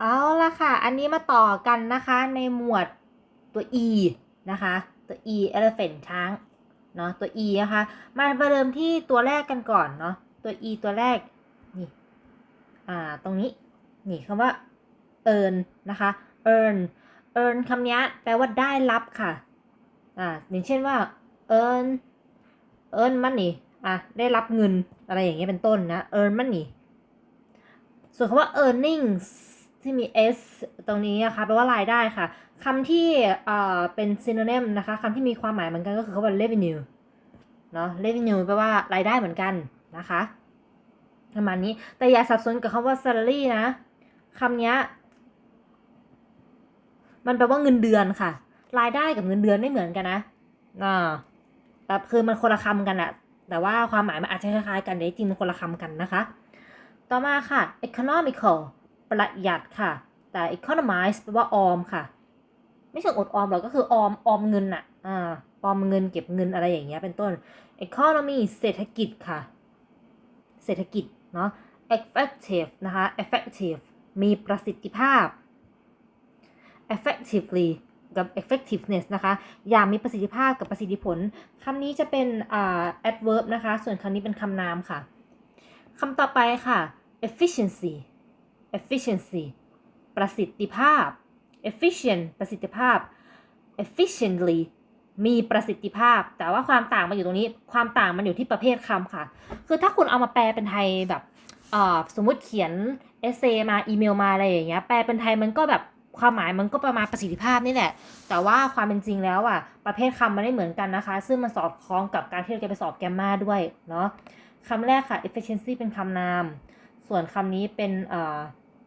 เอาละค่ะ อันนี้มาต่อกันนะคะในหมวดตัว e นะคะ ตัว e elephant ช้างเนาะตัว e นะคะ มาประเดิมที่ตัวแรกกันก่อนเนาะตัว e ตัวแรกนี่อ่าตรงนี้นี่คำว่า earn นะคะ earn earn คำนี้แปลว่าได้รับค่ะอ่าอย่างเช่นว่า earn earn money อะได้รับเงินอะไรอย่างเงี้ยเป็นต้นนะ earn money ส่วนคำว่า earnings ที่มี s ตรงนี้นะคะแปลว่ารายได้ค่ะคำที่เอ่อเป็น synonym นะคะคำที่มีความหมายเหมือนกันก็คือคำว่า revenue เนาะ revenue แปลว่ารายได้เหมือนกันนะคะประมาณนี้แต่อย่าสับสนกับคำว่า salary นะคำนี้มันแปลว่าเงินเดือนค่ะ รายได้กับเงินเดือนไม่เหมือนกันนะอ่าแบบคือมันคนละคำกันอะแต่ว่าความหมายมันอาจจะคล้ายๆกันแต่จริงมันคนละคำกันนะคะ ต่อมาค่ะ economical ประหยัดค่ะ แต่ economize แปลว่าออมค่ะ ไม่ใช่อดออมหรอกก็คือออมออมเงินอะอ่าออมเงินเก็บเงินอะไรอย่างเงี้ยเป็นต้น economy เศรษฐกิจค่ะ เศรษฐกิจเนาะ effective นะคะ effective มีประสิทธิภาพ effectively กับ effectiveness นะคะ อย่างมีประสิทธิภาพกับประสิทธิผล คำนี้จะเป็นอ่า adverb นะคะ ส่วนคำนี้เป็นคำนามค่ะ คำต่อไปค่ะ efficiency efficiency ประสิทธิภาพ efficient ประสิทธิภาพ efficiently มีประสิทธิภาพ แต่ว่าความต่างมันอยู่ตรงนี้ ความต่างมันอยู่ที่ประเภทคำค่ะ คือถ้าคุณเอามาแปลเป็นไทยแบบสมมุติเขียนเอเซมาอีเมลมาอะไรอย่างเงี้ย แปลเป็นไทยมันก็แบบความหมายมันก็ประมาณประสิทธิภาพนี่แหละ แต่ว่าความเป็นจริงแล้วอะ ประเภทคำมันไม่เหมือนกันนะคะ ซึ่งมันสอดคล้องกับการที่เราจะไปสอบแกมมาด้วยเนาะคำแรกค่ะ efficiency เป็นคำนาม ส่วนคำนี้เป็นเอ่อ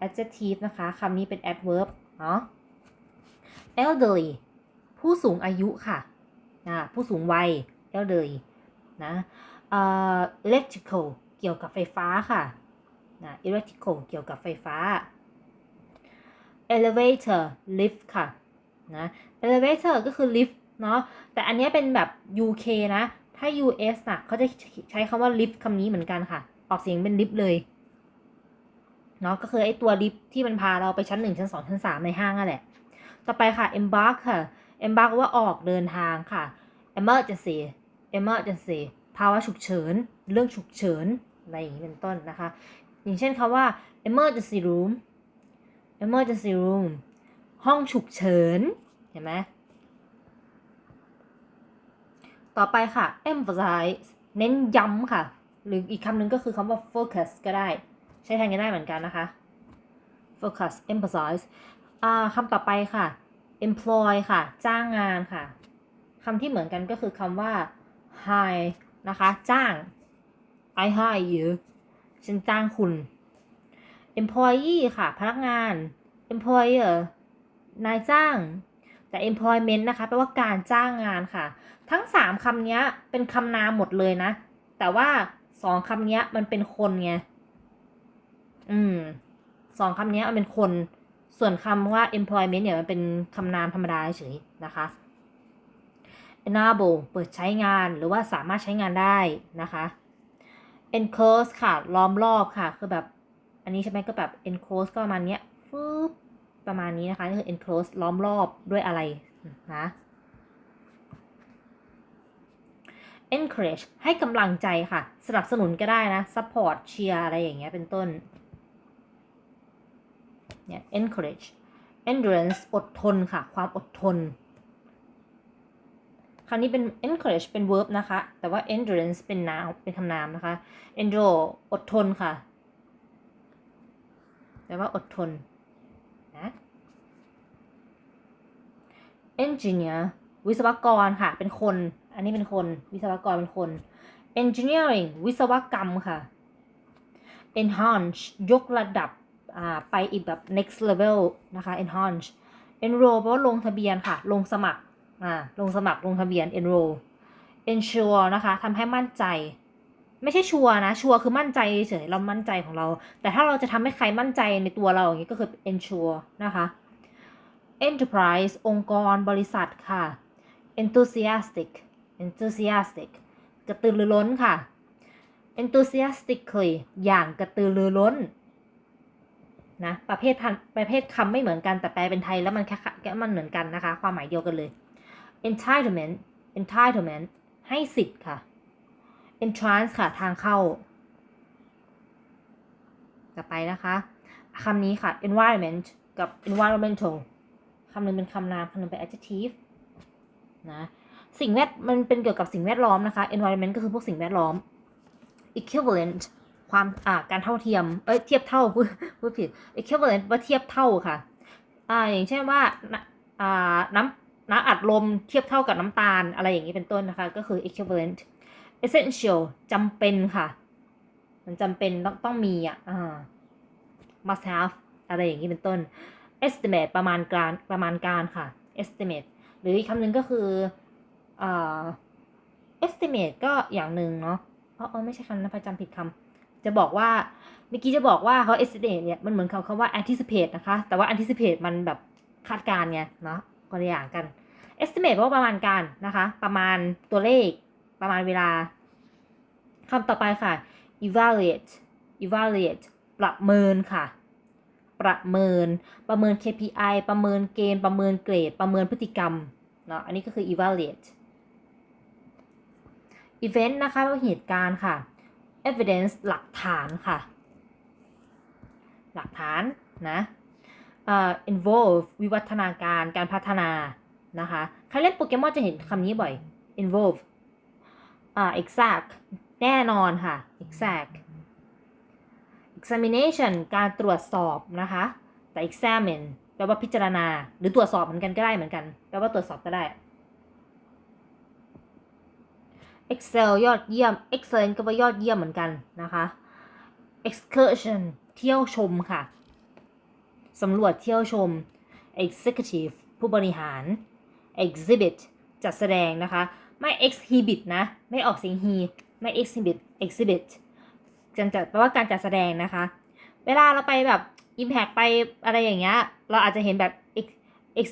adjective นะคะคำนี้เป็น adverb เนาะ elderly ผู้สูงอายุค่ะอ่าผู้สูงวัย elderly นะเอ่อ electrical เกี่ยวกับไฟฟ้าค่ะนะ electrical เกี่ยวกับไฟฟ้า elevator lift ค่ะนะ elevator ก็คือ lift เนาะแต่อันนี้เป็นแบบ UK นะ ถ้า US นะเขาจะใช้คำว่า lift คำนี้เหมือนกันค่ะ ออกเสียงเป็น lift เลย เนาะก็คือไอ้ตัวลิฟที่มันพาเราไปชั้น 1 ชั้น 2 ชั้น 3 ในห้างนั่นแหละ ต่อไปค่ะ embark ค่ะ embark ว่าออกเดินทางค่ะ emergency emergency ภาวะฉุกเฉิน เรื่องฉุกเฉิน อะไรอย่างนี้เป็นต้นนะคะ อย่างเช่นคำว่า emergency room emergency room ห้องฉุกเฉิน เห็นไหม ต่อไปค่ะ emphasize เน้นย้ำค่ะ หรืออีกคำหนึ่งก็คือคำว่า focus ก็ได้ ช้แทนกันได้เหมือนกันนะคะ focus emphasize อ่าคำต่อไปค่ะ employ ค่ะ จ้างงานค่ะคำที่เหมือนกันก็คือคำว่า hire นะคะ จ้าง I hire you ฉันจ้างคุณ employee ค่ะ พนักงาน employer นายจ้าง แต่ employment นะคะ แปลว่าการจ้างงานค่ะ ทั้ง 3คำนี้เป็นคำนามหมดเลยนะ แต่ว่าสองคำนี้มันเป็นคนไง อืมสองคำนี้มันเป็นคน ส่วนคำว่า employment เนี่ยมันเป็นคำนามธรรมดาเฉยนะคะ enable เปิดใช้งานหรือว่าสามารถใช้งานได้นะคะ enclose ค่ะ ล้อมรอบค่ะ คือแบบ อันนี้ใช่ไหมก็แบบ enclose ก็ประมาณเนี้ยฟึบประมาณนี้นะคะ นี่คือ enclose ล้อมรอบด้วยอะไรนะ encourage ให้กำลังใจค่ะ สนับสนุนก็ได้นะ support เชียร์อะไรอย่างเงี้ยเป็นต้น เนี่ย encourage endurance อดทนค่ะ ความอดทน คราวนี้เป็น encourage เป็น verb นะคะ แต่ว่า endurance เป็นนามเป็นคำนามนะคะ endure อดทนค่ะแปลว่าอดทนนะ engineer วิศวกรค่ะ เป็นคน อันนี้เป็นคน วิศวกรเป็นคน engineering วิศวกรรมค่ะ enhance ยกระดับ ไปอีกแบบ next level นะคะ enhance enroll แปลว่าลงทะเบียนค่ะ ลงสมัครอ่าลงสมัครลงทะเบียน enroll ensure นะคะทำให้มั่นใจ ไม่ใช่ชัวนะ ชัวคือมั่นใจเฉยๆเรามั่นใจของเรา แต่ถ้าเราจะทำให้ใครมั่นใจในตัวเราอย่างนี้ก็คือ ensure นะคะ enterprise องค์กรบริษัทค่ะ enthusiastic enthusiastic กระตือรือร้นค่ะ enthusiastically อย่างกระตือรือร้น นะประเภทพันประเภทคำไม่เหมือนกันแต่แปลเป็นไทยแล้วมันแค่แค่มันเหมือนกันนะคะ ความหมายเดียวกันเลย entitlement entitlement ให้สิทธิ์ค่ะ entrance ค่ะทางเข้า ต่อไปนะคะคำนี้ค่ะ environment กับ environmental คำหนึ่งเป็นคำนามคำหนึ่งเป็น adjective นะสิ่งแวดมันเป็นเกี่ยวกับสิ่งแวดล้อมนะคะ environment ก็คือพวกสิ่งแวดล้อม equivalent ความอ่าการเท่าเทียม เอ้ยเทียบเท่าพูดพูดผิด equivalent ว่าเทียบเท่าค่ะอ่าอย่างเช่นว่าน้ำอ่าน้ำน้ำอัดลมเทียบเท่ากับน้ำตาลอะไรอย่างนี้เป็นต้นนะคะ ก็คือ equivalent essential จำเป็นค่ะ มันจำเป็นต้องต้องมีอะอ่า must have อะไรอย่างนี้เป็นต้น estimate ประมาณการประมาณการค่ะ estimate หรืออีกคำหนึ่งก็คืออ่า estimate ก็อย่างหนึ่งเนาะอ๋ออ๋อไม่ใช่คำนะพจำผิดคำ จะบอกว่าเมื่อกี้จะบอกว่าเขา estimate เนี่ยมันเหมือนคำคำว่า anticipate นะคะ แต่ว่า anticipate มันแบบคาดการณ์ไงเนาะคนละอย่างกัน estimate แปลว่าประมาณการนะคะ ประมาณตัวเลข ประมาณเวลาคำต่อไปค่ะ evaluate evaluate ประเมินค่ะ ประเมิน ประเมิน KPI ประเมินเกณฑ์ประเมินเกรด ประเมินพฤติกรรมเนาะอันนี้ก็คือ evaluate event นะคะว่าเหตุการณ์ค่ะ evidence หลักฐานค่ะ หลักฐานนะเอ่อ involve วิวัฒนาการการพัฒนานะคะ ใครเล่นโปเกมอนจะเห็นคำนี้บ่อย involve อ่า exact แน่นอนค่ะ exact examination การตรวจสอบนะคะ แต่ examine แปลว่าพิจารณา หรือตรวจสอบเหมือนกันก็ได้เหมือนกัน แปลว่าตรวจสอบก็ได้ excel ยอดเยี่ยม excellent ก็ว่ายอดเยี่ยมเหมือนกันนะคะ excursion เที่ยวชมค่ะสำรวจเที่ยวชม executive ผู้บริหาร exhibit จัดแสดงนะคะ ไม่ exhibit นะ ไม่ออกเสียง he ไม่ exhibit exhibit การจัดแปลว่าการจัดแสดงนะคะ เวลาเราไปแบบ impact ไปอะไรอย่างเงี้ย เราอาจจะเห็นแบบ ex ex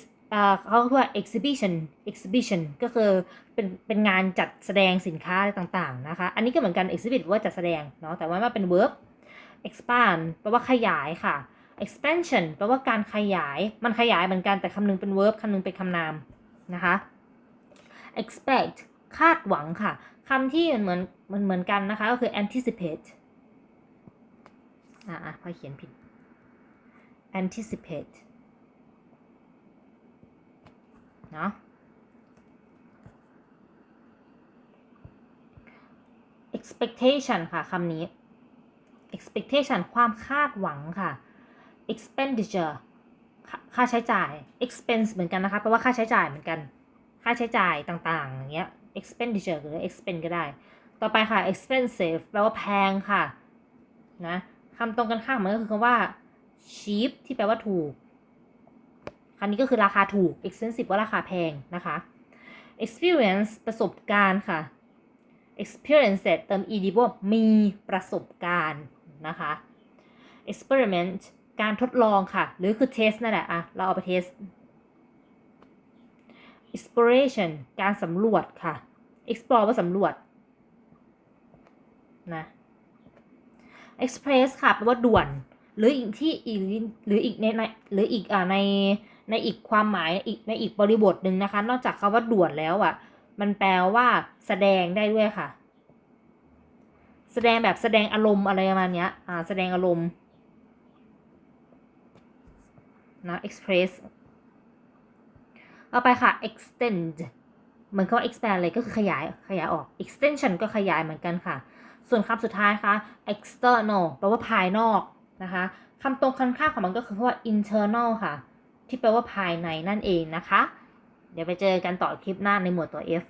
เขาเรียกว่า exhibition exhibition ก็คือเป็นเป็นงานจัดแสดงสินค้าอะไรต่างๆนะคะ อันนี้ก็เหมือนกัน exhibit ว่าจัดแสดงเนาะแต่ว่ามันเป็น verb expand แปลว่าขยายค่ะ expansion แปลว่าการขยายมันขยายเหมือนกันแต่คำหนึงเป็น verb คำหนึงเป็นคำนามนะคะ expect คาดหวังค่ะคำที่เหมือนเหมือนเหมือนกันนะคะก็คือ anticipate อะอะพอเขียนผิด anticipate เนาะ expectation ค่ะคำนี้ expectation ความคาดหวังค่ะ expenditure ค่าค่าใช้จ่าย expense เหมือนกันนะคะแปลว่าค่าใช้จ่ายเหมือนกัน ค่าใช้จ่ายต่างๆอย่างเงี้ย expenditure หรือ expense ก็ได้ ต่อไปค่ะ expensive แปลว่าแพงค่ะ นะคำตรงกันข้ามมันก็คือคำว่า cheap ที่แปลว่าถูก คำนี้ก็คือราคาถูก expensive ว่าราคาแพงนะคะ experience ประสบการณ์ค่ะ experience เติม ed บวกมีประสบการณ์นะคะ experiment การทดลองค่ะ หรือคือ test นั่นแหละอะเราเอาไป test exploration การสำรวจค่ะ explore ว่าสำรวจนะ express ค่ะแปลว่าด่วน หรืออีกที่อีกหรืออีกในในหรืออีกอ่าใน ในอีกความหมายอีกในอีกบริบทหนึ่งนะคะ นอกจากคาว่าด่วนแล้วอะ มันแปลว่าแสดงได้ด้วยค่ะ แสดงแบบแสดงอารมณ์อะไรประมาณเนี้ยอ่า แสดงอารมณ์นะ express ต่อไปค่ะ extend เหมือนคำว่า expand เลยก็คือขยายขยายออก extension ก็ขยายเหมือนกันค่ะ ส่วนคำสุดท้ายค่ะ external แปลว่าภายนอกนะคะคำตรงกันข้าของมันก็คือคำว่า internal ค่ะ ที่แปลว่าภายในนั่นเองนะคะ เดี๋ยวไปเจอกันต่อคลิปหน้าในหมวดตัว F